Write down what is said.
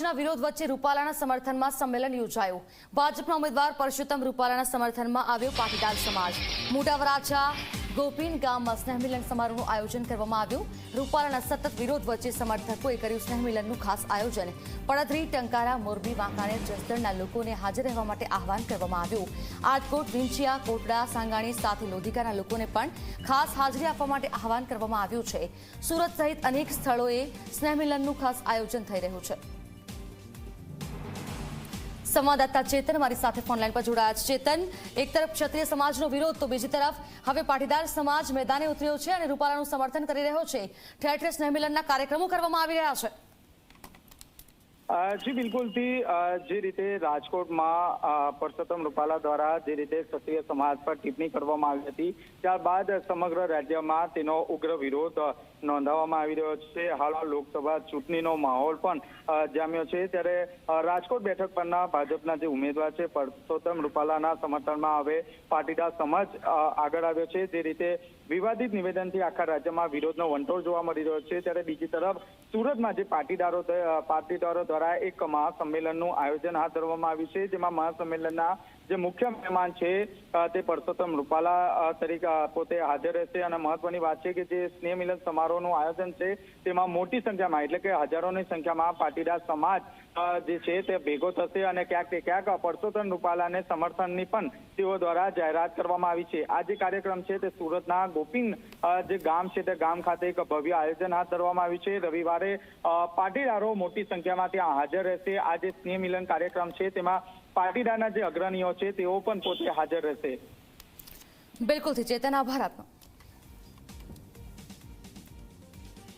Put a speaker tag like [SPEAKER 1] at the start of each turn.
[SPEAKER 1] સમાજના વિરોધ વચ્ચે રૂપાલાના સમર્થનમાં સંમેલન યોજાયું. ભાજપના ઉમેદવાર પરસોત્તમ રૂપાલાના સમર્થનમાં આવ્યો પાટીદાર સમાજ. મોટા વરાછા, ગોપીન ગામમાં સ્નેહમિલન સમારોહનું આયોજન કરવામાં આવ્યું. રૂપાલાના સતત વિરોધ વચ્ચે સમર્થકોએ કર્યું સ્નેહમિલનનું ખાસ આયોજન. પડધરી ટંકારા, મોરબી, વાંકાનેર, જસદણના લોકોને હાજર રહેવા માટે આહવાન કરવામાં આવ્યું. આજકોટ વિંછિયા કોટડા, સાંગાણી સાથે લોધિકાના લોકોને પણ ખાસ હાજરી આપવા માટે આહવાન કરવામાં આવ્યું છે. સુરત સહિત અનેક સ્થળોએ સ્નેહમિલનનું ખાસ આયોજન થઈ રહ્યું છે. સંવાદદાતા ચેતન મારી સાથે ફોનલાઈન પર જોડાયા છે. ચેતન, એક તરફ ક્ષત્રિય સમાજનો વિરોધ તો બીજી તરફ હવે પાટીદાર સમાજ મેદાને ઉતર્યો છે અને રૂપાલાનું સમર્થન કરી રહ્યો છે. ઠેર ઠેર સ્નેહમિલનના કાર્યક્રમો કરવામાં આવી રહ્યા છે.
[SPEAKER 2] જી બિલકુલથી જે રીતે રાજકોટમાં પરસોત્તમ રૂપાલા દ્વારા જે રીતે ક્ષત્રિય સમાજ પર ટિપ્પણી કરવામાં આવી હતી, ત્યારબાદ સમગ્ર રાજ્યમાં તેનો ઉગ્ર વિરોધ નોંધાવવામાં આવી રહ્યો છે. હાલ લોકસભા ચૂંટણીનો માહોલ પણ જામ્યો છે. ત્યારે રાજકોટ બેઠક પરના ભાજપના જે ઉમેદવાર છે પરસોત્તમ રૂપાલાના સમર્થનમાં હવે પાટીદાર સમાજ આગળ આવ્યો છે. જે રીતે વિવાદિત નિવેદનથી આખા રાજ્યમાં વિરોધનો વંટોળ જોવા મળી રહ્યો છે. ત્યારે બીજી તરફ સુરતમાં જે પાટીદારો પાટીદારો દ્વારા એક મહાસંમેલનનું આયોજન હાથ ધરવામાં આવ્યું છે, જેમાં મહાસંમેલનના જે મુખ્ય મહેમાન છે તે પરસોત્તમ રૂપાલા તરીકે પોતે હાજર રહેશે. અને મહત્વની વાત છે કે જે સ્નેહ મિલન સમારોહનું આયોજન છે, તેમાં મોટી સંખ્યામાં, એટલે કે હજારોની સંખ્યામાં પાટીદાર સમાજ જે છે તે ભેગો થશે અને ક્યાંક ક્યાંક પરસોત્તમ રૂપાલાને સમર્થનની પણ તેઓ દ્વારા જાહેરાત કરવામાં આવી છે. આ જે કાર્યક્રમ છે તે સુરતના ગોપીન જે ગામ છે તે ગામ ખાતે એક ભવ્ય આયોજન હાથ ધરવામાં આવ્યું છે. રવિવારે પાટીદારો મોટી સંખ્યામાં ત્યાં હાજર રહેશે. આ જે સ્નેહ મિલન કાર્યક્રમ છે તેમાં પાટીદારના જે અગ્રણીઓ છે તેઓ પણ પોતે હાજર રહેશે.
[SPEAKER 1] બિલકુલથી ચેતન, આભાર આપનો.